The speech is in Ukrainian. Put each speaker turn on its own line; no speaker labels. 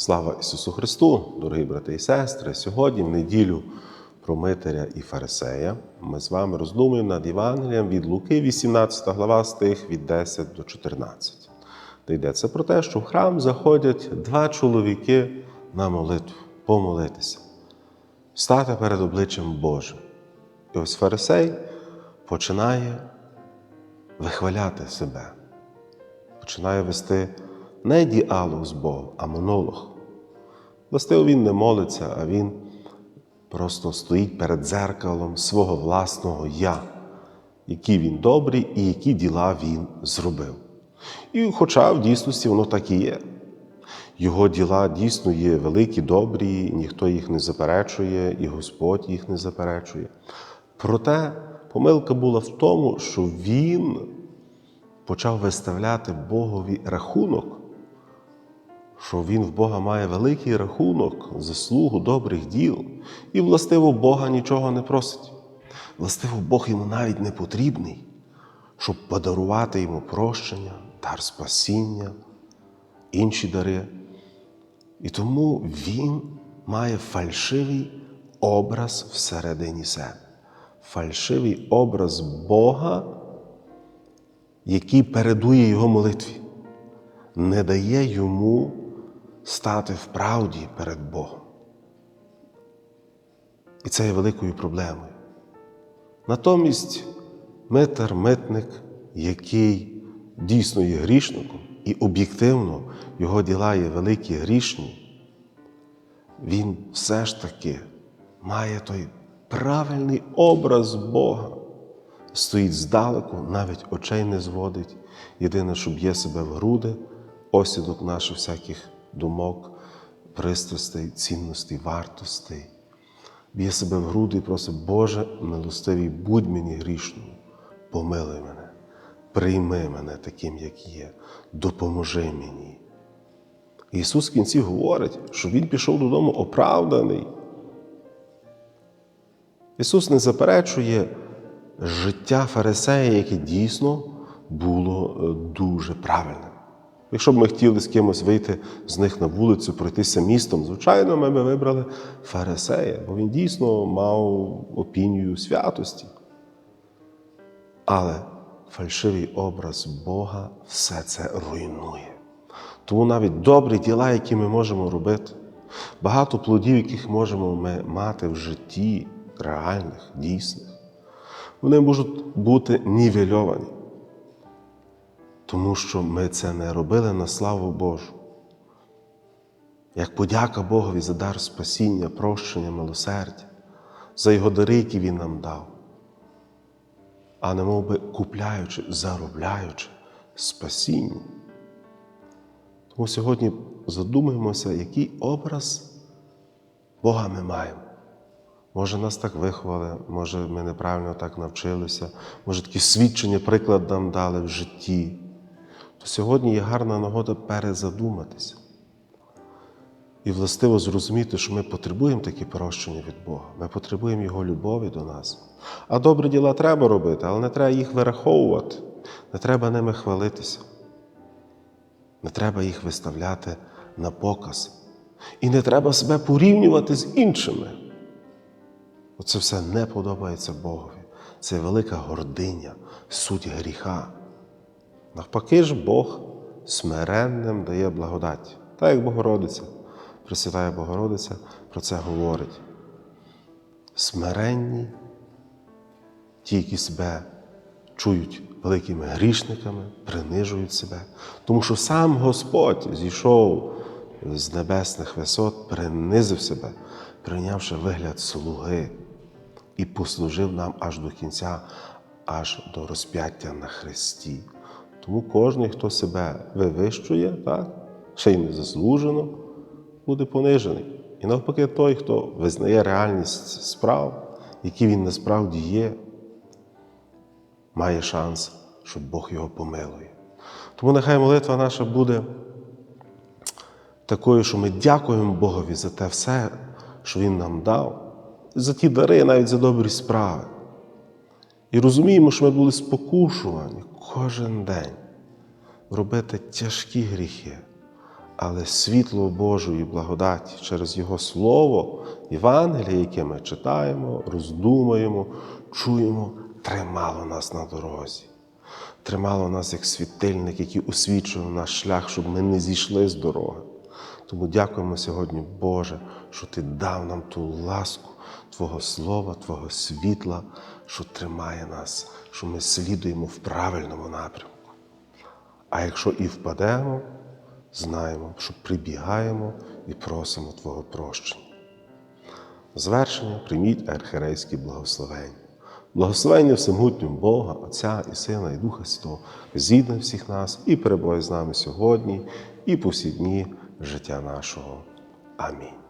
Слава Ісусу Христу, дорогі брати і сестри! Сьогодні, в неділю про Митаря і Фарисея, ми з вами роздумуємо над Євангелієм від Луки, 18 глава, стих від 10 до 14. Де йдеться про те, що в храм заходять два чоловіки на молитву, помолитися, стати перед обличчям Божим. І ось Фарисей починає вихваляти себе, починає вести не діалог з Богом, а монолог. Властиво він не молиться, а він просто стоїть перед дзеркалом свого власного я, які він добрий і які діла він зробив. І хоча в дійсності воно так і є. Його діла дійсно є великі, добрі, ніхто їх не заперечує, і Господь їх не заперечує. Проте помилка була в тому, що він почав виставляти Богові рахунок, що він в Бога має великий рахунок, заслугу добрих діл, і властиво Бога нічого не просить. Властиво Бог йому навіть не потрібний, щоб подарувати йому прощення, дар спасіння, інші дари. І тому він має фальшивий образ всередині себе, фальшивий образ Бога, який передує його молитві, не дає йому стати в правді перед Богом. І це є великою проблемою. Натомість митар, митник, який дійсно є грішником, і об'єктивно його діла є великі грішні, він все ж таки має той правильний образ Бога. Стоїть здалеку, навіть очей не зводить. Єдине, що б'є себе в груди, осідок наших всяких думок, пристрастей, цінностей, вартостей. Б'є себе в груди і просить, Боже, милостивий, будь мені грішною, помилуй мене, прийми мене таким, як є, допоможи мені. Ісус в кінці говорить, що Він пішов додому оправданий. Ісус не заперечує життя Фарисея, яке дійсно було е, дуже правильним. Якщо б ми хотіли з кимось вийти з них на вулицю, пройтися містом, звичайно, ми б вибрали Фарисея, бо він дійсно мав опінію святості. Але фальшивий образ Бога все це руйнує. Тому навіть добрі діла, які ми можемо робити, багато плодів, яких можемо ми мати в житті, реальних, дійсних, вони можуть бути нівельовані. Тому що ми це не робили на славу Божу. Як подяка Богові за дар спасіння, прощення, милосердя, за його дари, які Він нам дав, а не мов би купляючи, заробляючи спасіння. Тому сьогодні задумаємося, який образ Бога ми маємо. Може, нас так виховали, може, ми неправильно так навчилися, може, такі свідчення, приклад нам дали в житті. То сьогодні є гарна нагода перезадуматися і властиво зрозуміти, що ми потребуємо такі прощення від Бога. Ми потребуємо Його любові до нас. А добрі діла треба робити, але не треба їх вираховувати, не треба ними хвалитися. Не треба їх виставляти на показ. І не треба себе порівнювати з іншими. Оце все не подобається Богові. Це велика гординя, суть гріха. Навпаки ж Бог смиренним дає благодать. Так як Богородиця, Пресвятая Богородиця про це говорить. Смиренні, ті, які себе чують великими грішниками, принижують себе. Тому що сам Господь зійшов з небесних висот, принизив себе, прийнявши вигляд слуги і послужив нам аж до кінця, аж до розп'яття на Христі. Тому кожен, хто себе вивищує, так, ще й незаслужено, буде понижений. І навпаки, той, хто визнає реальність справ, які він насправді є, має шанс, щоб Бог його помилує. Тому нехай молитва наша буде такою, що ми дякуємо Богові за те все, що Він нам дав, за ті дари, навіть за добрі справи. І розуміємо, що ми були спокушувані кожен день робити тяжкі гріхи, але світло Божої благодаті через Його Слово, Євангеліє, яке ми читаємо, роздумуємо, чуємо, тримало нас на дорозі. Тримало нас як світильник, який освічував наш шлях, щоб ми не зійшли з дороги. Тому дякуємо сьогодні, Боже, що Ти дав нам ту ласку Твого Слова, Твого світла, що тримає нас, що ми слідуємо в правильному напрямку. А якщо і впадемо, знаємо, що прибігаємо і просимо Твого прощення. Звершення прийміть архірейські благословення. Благословення всемогутнього Бога, Отця і Сина, і Духа Святого, зійде всіх нас і перебуває з нами сьогодні, і по всі дні життя нашого. Амінь.